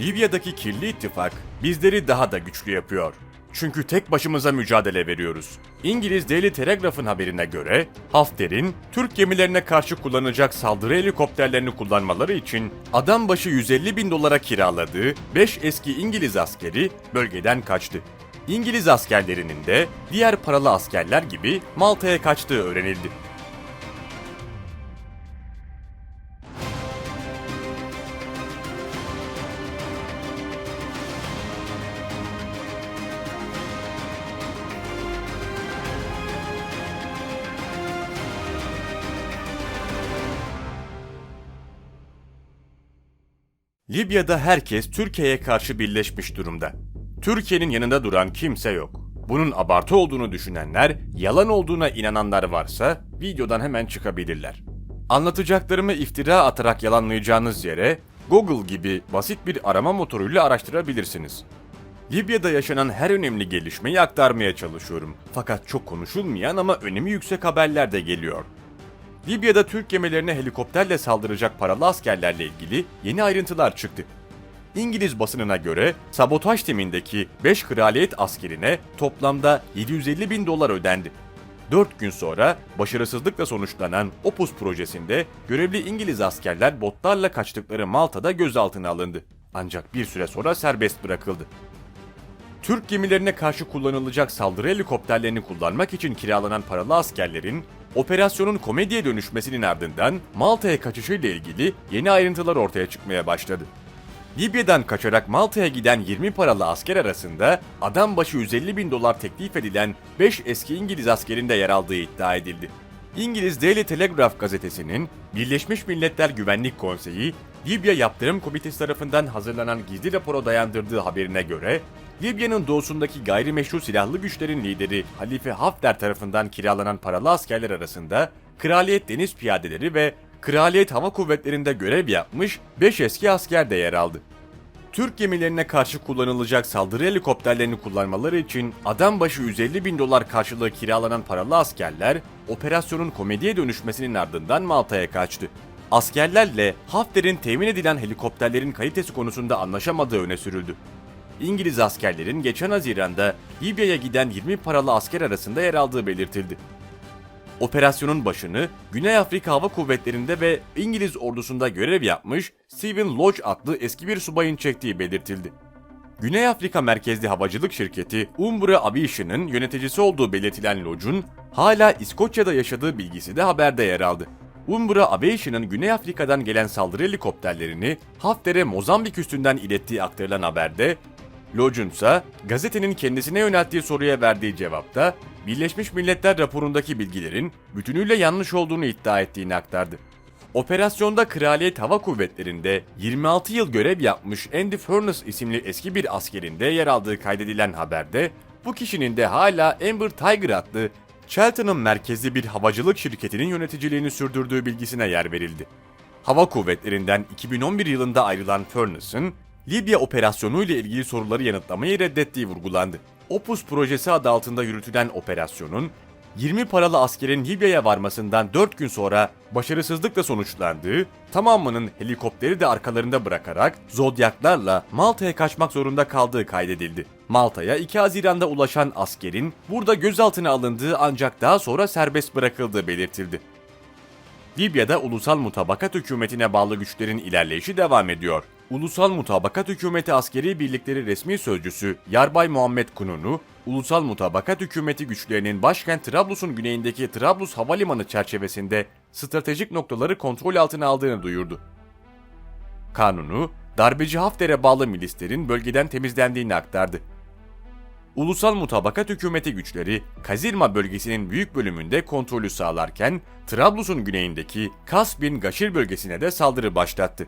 Libya'daki kirli ittifak bizleri daha da güçlü yapıyor. Çünkü tek başımıza mücadele veriyoruz. İngiliz Daily Telegraph'ın haberine göre Hafter'in Türk gemilerine karşı kullanacak saldırı helikopterlerini kullanmaları için adam başı 150 bin dolara kiraladığı 5 eski İngiliz askeri bölgeden kaçtı. İngiliz askerlerinin de diğer paralı askerler gibi Malta'ya kaçtığı öğrenildi. Libya'da herkes Türkiye'ye karşı birleşmiş durumda. Türkiye'nin yanında duran kimse yok. Bunun abartı olduğunu düşünenler, yalan olduğuna inananlar varsa videodan hemen çıkabilirler. Anlatacaklarımı iftira atarak yalanlayacağınız yere Google gibi basit bir arama motoruyla araştırabilirsiniz. Libya'da yaşanan her önemli gelişmeyi aktarmaya çalışıyorum. Fakat çok konuşulmayan ama önemi yüksek haberler de geliyor. Libya'da Türk gemilerine helikopterle saldıracak paralı askerlerle ilgili yeni ayrıntılar çıktı. İngiliz basınına göre sabotaj timindeki 5 kraliyet askerine toplamda 750 bin dolar ödendi. 4 gün sonra başarısızlıkla sonuçlanan Opus projesinde görevli İngiliz askerler botlarla kaçtıkları Malta'da gözaltına alındı. Ancak bir süre sonra serbest bırakıldı. Türk gemilerine karşı kullanılacak saldırı helikopterlerini kullanmak için kiralanan paralı askerlerin operasyonun komediye dönüşmesinin ardından Malta'ya kaçışıyla ilgili yeni ayrıntılar ortaya çıkmaya başladı. Libya'dan kaçarak Malta'ya giden 20 paralı asker arasında adam başı 150 bin dolar teklif edilen 5 eski İngiliz askerinde yer aldığı iddia edildi. İngiliz Daily Telegraph gazetesinin Birleşmiş Milletler Güvenlik Konseyi, Libya Yaptırım Komitesi tarafından hazırlanan gizli rapora dayandırdığı haberine göre, Libya'nın doğusundaki gayrimeşru silahlı güçlerin lideri Halife Hafter tarafından kiralanan paralı askerler arasında Kraliyet Deniz Piyadeleri ve Kraliyet Hava Kuvvetleri'nde görev yapmış 5 eski asker de yer aldı. Türk gemilerine karşı kullanılacak saldırı helikopterlerini kullanmaları için adam başı 150 bin dolar karşılığı kiralanan paralı askerler, operasyonun komediye dönüşmesinin ardından Malta'ya kaçtı. Askerlerle Hafter'in temin edilen helikopterlerin kalitesi konusunda anlaşamadığı öne sürüldü. İngiliz askerlerin geçen Haziran'da Libya'ya giden 20 paralı asker arasında yer aldığı belirtildi. Operasyonun başını Güney Afrika Hava Kuvvetleri'nde ve İngiliz ordusunda görev yapmış Stephen Lodge adlı eski bir subayın çektiği belirtildi. Güney Afrika merkezli havacılık şirketi Umbra Aviation'ın yöneticisi olduğu belirtilen Lodge'un hala İskoçya'da yaşadığı bilgisi de haberde yer aldı. Umbra Aviation'ın Güney Afrika'dan gelen saldırı helikopterlerini Hafter'e Mozambik üstünden ilettiği aktarılan haberde, Lodge'un ise gazetenin kendisine yönelttiği soruya verdiği cevapta Birleşmiş Milletler raporundaki bilgilerin bütünüyle yanlış olduğunu iddia ettiğini aktardı. Operasyonda Kraliyet Hava Kuvvetleri'nde 26 yıl görev yapmış Andy Furness isimli eski bir askerin de yer aldığı kaydedilen haberde, bu kişinin de hala Amber Tiger adlı Cheltenham merkezli bir havacılık şirketinin yöneticiliğini sürdürdüğü bilgisine yer verildi. Hava kuvvetlerinden 2011 yılında ayrılan Furness'ın Libya operasyonu ile ilgili soruları yanıtlamayı reddettiği vurgulandı. Opus projesi adı altında yürütülen operasyonun 20 paralı askerin Libya'ya varmasından 4 gün sonra başarısızlıkla sonuçlandığı, tamamının helikopteri de arkalarında bırakarak Zodyaklarla Malta'ya kaçmak zorunda kaldığı kaydedildi. Malta'ya 2 Haziran'da ulaşan askerin burada gözaltına alındığı ancak daha sonra serbest bırakıldığı belirtildi. Libya'da ulusal mutabakat hükümetine bağlı güçlerin ilerleyişi devam ediyor. Ulusal Mutabakat Hükümeti askeri birlikleri resmi sözcüsü Yarbay Muhammed Kununu, Ulusal Mutabakat Hükümeti güçlerinin başkent Trablus'un güneyindeki Trablus Havalimanı çerçevesinde stratejik noktaları kontrol altına aldığını duyurdu. Kanunu, darbeci Hafter'e bağlı milislerin bölgeden temizlendiğini aktardı. Ulusal Mutabakat Hükümeti güçleri Kazirma bölgesinin büyük bölümünde kontrolü sağlarken Trablus'un güneyindeki Kasbin Gaşir bölgesine de saldırı başlattı.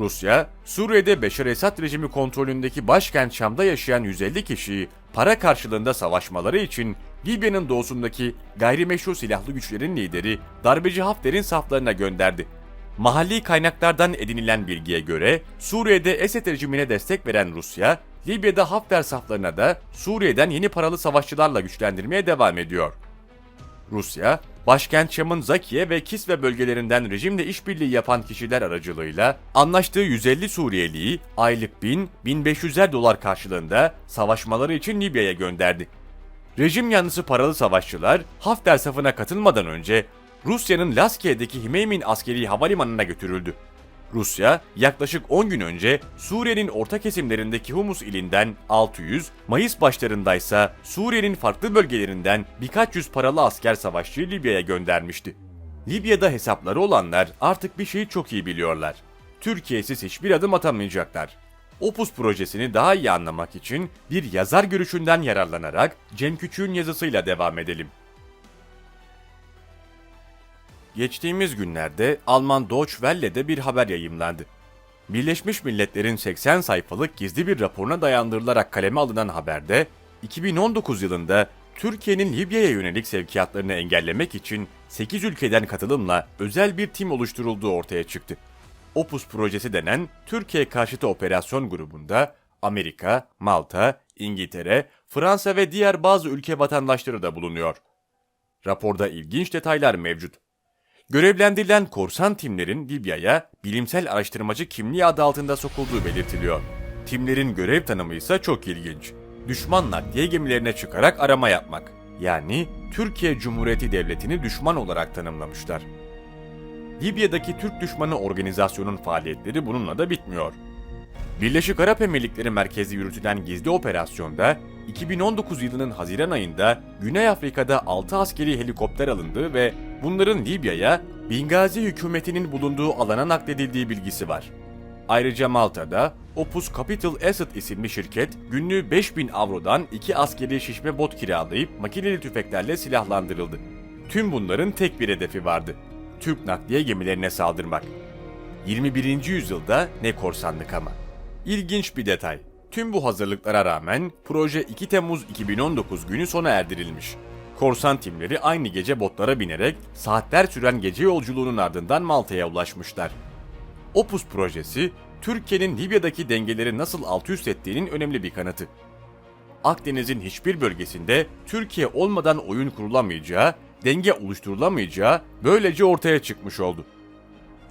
Rusya, Suriye'de Beşar Esad rejimi kontrolündeki başkent Şam'da yaşayan 150 kişiyi para karşılığında savaşmaları için Libya'nın doğusundaki gayrimeşru silahlı güçlerin lideri darbeci Hafter'in saflarına gönderdi. Mahalli kaynaklardan edinilen bilgiye göre Suriye'de Esed rejimine destek veren Rusya, Libya'da Hafter saflarına da Suriye'den yeni paralı savaşçılarla güçlendirmeye devam ediyor. Rusya, başkent Şam'ın Zakiye ve Kisve bölgelerinden rejimle işbirliği yapan kişiler aracılığıyla anlaştığı 150 Suriyeliyi aylık 1000-1500'er dolar karşılığında savaşmaları için Libya'ya gönderdi. Rejim yanlısı paralı savaşçılar Hafter safına katılmadan önce Rusya'nın Laskiye'deki Himeymin askeri havalimanına götürüldü. Rusya yaklaşık 10 gün önce Suriye'nin orta kesimlerindeki Humus ilinden 600, Mayıs başlarındaysa Suriye'nin farklı bölgelerinden birkaç yüz paralı asker savaşçıyı Libya'ya göndermişti. Libya'da hesapları olanlar artık bir şeyi çok iyi biliyorlar. Türkiye'siz hiçbir adım atamayacaklar. Opus projesini daha iyi anlamak için bir yazar görüşünden yararlanarak Cem Küçük'ün yazısıyla devam edelim. Geçtiğimiz günlerde Alman Deutsche Welle'de bir haber yayımlandı. Birleşmiş Milletler'in 80 sayfalık gizli bir raporuna dayandırılarak kaleme alınan haberde, 2019 yılında Türkiye'nin Libya'ya yönelik sevkiyatlarını engellemek için 8 ülkeden katılımla özel bir tim oluşturulduğu ortaya çıktı. Opus projesi denen Türkiye karşıtı operasyon grubunda Amerika, Malta, İngiltere, Fransa ve diğer bazı ülke vatandaşları da bulunuyor. Raporda ilginç detaylar mevcut. Görevlendirilen korsan timlerin Libya'ya bilimsel araştırmacı kimliği adı altında sokulduğu belirtiliyor. Timlerin görev tanımı ise çok ilginç. Düşman nakliye gemilerine çıkarak arama yapmak. Yani Türkiye Cumhuriyeti Devleti'ni düşman olarak tanımlamışlar. Libya'daki Türk düşmanı organizasyonun faaliyetleri bununla da bitmiyor. Birleşik Arap Emirlikleri merkezli yürütülen gizli operasyonda 2019 yılının Haziran ayında Güney Afrika'da 6 askeri helikopter alındığı ve bunların Libya'ya Bingazi hükümetinin bulunduğu alana nakledildiği bilgisi var. Ayrıca Malta'da Opus Capital Asset isimli şirket günlüğü 5000 avrodan iki askeri şişme bot kiralayıp makineli tüfeklerle silahlandırıldı. Tüm bunların tek bir hedefi vardı. Türk nakliye gemilerine saldırmak. 21. yüzyılda ne korsanlık ama. İlginç bir detay. Tüm bu hazırlıklara rağmen proje 2 Temmuz 2019 günü sona erdirilmiş. Korsan timleri aynı gece botlara binerek saatler süren gece yolculuğunun ardından Malta'ya ulaşmışlar. Opus projesi, Türkiye'nin Libya'daki dengeleri nasıl alt üst ettiğinin önemli bir kanıtı. Akdeniz'in hiçbir bölgesinde Türkiye olmadan oyun kurulamayacağı, denge oluşturulamayacağı böylece ortaya çıkmış oldu.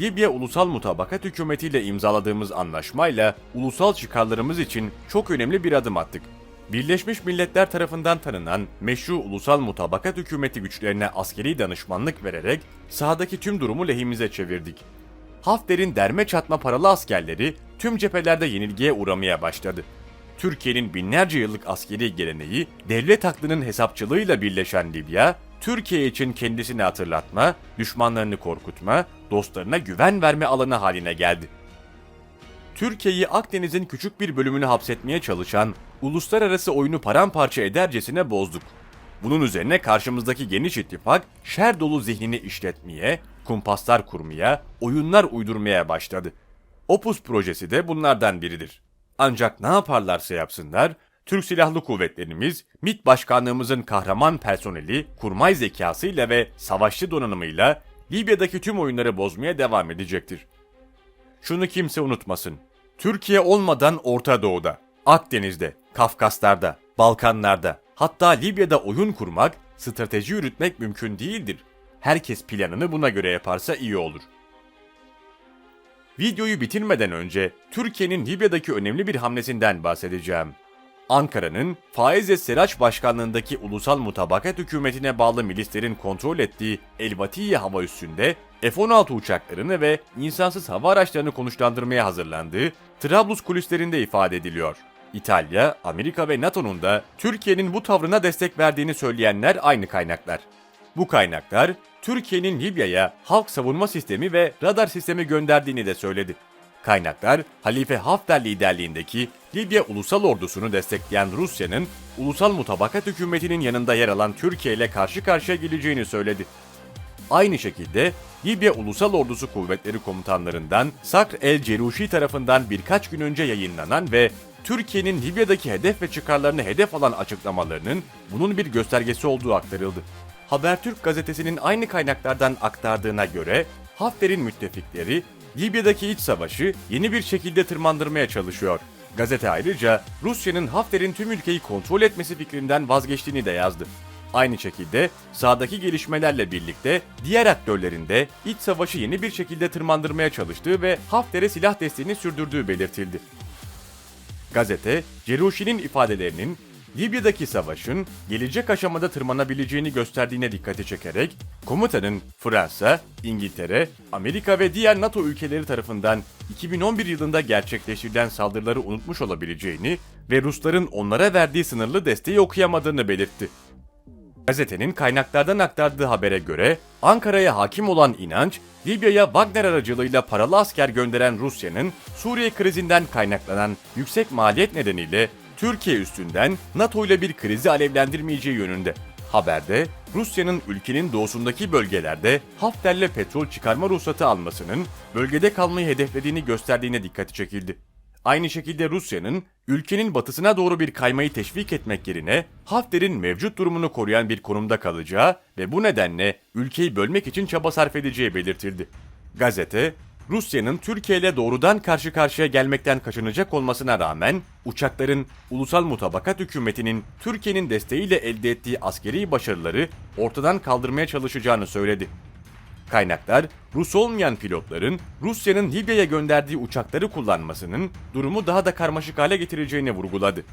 Libya Ulusal Mutabakat Hükümeti ile imzaladığımız anlaşmayla ulusal çıkarlarımız için çok önemli bir adım attık. Birleşmiş Milletler tarafından tanınan meşru Ulusal Mutabakat Hükümeti güçlerine askeri danışmanlık vererek sahadaki tüm durumu lehimize çevirdik. Hafter'in derme çatma paralı askerleri tüm cephelerde yenilgiye uğramaya başladı. Türkiye'nin binlerce yıllık askeri geleneği, devlet aklının hesapçılığıyla birleşen Libya, Türkiye için kendisini hatırlatma, düşmanlarını korkutma, dostlarına güven verme alanı haline geldi. Türkiye'yi Akdeniz'in küçük bir bölümünü hapsetmeye çalışan uluslararası oyunu paramparça edercesine bozduk. Bunun üzerine karşımızdaki geniş ittifak şer dolu zihnini işletmeye, kumpaslar kurmaya, oyunlar uydurmaya başladı. Opus projesi de bunlardan biridir. Ancak ne yaparlarsa yapsınlar, Türk Silahlı Kuvvetlerimiz, MİT Başkanlığımızın kahraman personeli, kurmay zekasıyla ve savaşçı donanımıyla Libya'daki tüm oyunları bozmaya devam edecektir. Şunu kimse unutmasın. Türkiye olmadan Orta Doğu'da, Akdeniz'de, Kafkaslar'da, Balkanlar'da, hatta Libya'da oyun kurmak, strateji yürütmek mümkün değildir. Herkes planını buna göre yaparsa iyi olur. Videoyu bitirmeden önce Türkiye'nin Libya'daki önemli bir hamlesinden bahsedeceğim. Ankara'nın Faiz ve Seraç Başkanlığındaki Ulusal Mutabakat Hükümetine bağlı milislerin kontrol ettiği Elbatiye hava üssünde F-16 uçaklarını ve insansız hava araçlarını konuşlandırmaya hazırlandığı Trablus kulislerinde ifade ediliyor. İtalya, Amerika ve NATO'nun da Türkiye'nin bu tavrına destek verdiğini söyleyenler aynı kaynaklar. Bu kaynaklar Türkiye'nin Libya'ya halk savunma sistemi ve radar sistemi gönderdiğini de söyledi. Kaynaklar, Halife Hafter liderliğindeki Libya Ulusal Ordusu'nu destekleyen Rusya'nın Ulusal Mutabakat Hükümeti'nin yanında yer alan Türkiye ile karşı karşıya geleceğini söyledi. Aynı şekilde Libya Ulusal Ordusu Kuvvetleri Komutanlarından Sakr el Ceruşi tarafından birkaç gün önce yayınlanan ve Türkiye'nin Libya'daki hedef ve çıkarlarını hedef alan açıklamalarının bunun bir göstergesi olduğu aktarıldı. Habertürk gazetesinin aynı kaynaklardan aktardığına göre Hafter'in müttefikleri Libya'daki iç savaşı yeni bir şekilde tırmandırmaya çalışıyor. Gazete ayrıca Rusya'nın Hafter'in tüm ülkeyi kontrol etmesi fikrinden vazgeçtiğini de yazdı. Aynı şekilde sahadaki gelişmelerle birlikte diğer aktörlerin de iç savaşı yeni bir şekilde tırmandırmaya çalıştığı ve Hafter'e silah desteğini sürdürdüğü belirtildi. Gazete, Ceruşi'nin ifadelerinin Libya'daki savaşın gelecek aşamada tırmanabileceğini gösterdiğine dikkati çekerek, komutanın Fransa, İngiltere, Amerika ve diğer NATO ülkeleri tarafından 2011 yılında gerçekleştirilen saldırıları unutmuş olabileceğini ve Rusların onlara verdiği sınırlı desteği okuyamadığını belirtti. Gazetenin kaynaklardan aktardığı habere göre Ankara'ya hakim olan inanç, Libya'ya Wagner aracılığıyla paralı asker gönderen Rusya'nın Suriye krizinden kaynaklanan yüksek maliyet nedeniyle Türkiye üstünden NATO ile bir krizi alevlendirmeyeceği yönünde. Haberde Rusya'nın ülkenin doğusundaki bölgelerde Hafter'le petrol çıkarma ruhsatı almasının bölgede kalmayı hedeflediğini gösterdiğine dikkati çekildi. Aynı şekilde Rusya'nın ülkenin batısına doğru bir kaymayı teşvik etmek yerine Hafter'in mevcut durumunu koruyan bir konumda kalacağı ve bu nedenle ülkeyi bölmek için çaba sarf edeceği belirtildi. Gazete, Rusya'nın Türkiye ile doğrudan karşı karşıya gelmekten kaçınacak olmasına rağmen uçakların Ulusal Mutabakat Hükümeti'nin Türkiye'nin desteğiyle elde ettiği askeri başarıları ortadan kaldırmaya çalışacağını söyledi. Kaynaklar, Rus olmayan pilotların Rusya'nın Libya'ya gönderdiği uçakları kullanmasının durumu daha da karmaşık hale getireceğini vurguladı.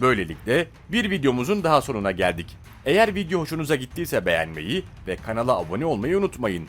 Böylelikle bir videomuzun daha sonuna geldik. Eğer video hoşunuza gittiyse beğenmeyi ve kanala abone olmayı unutmayın.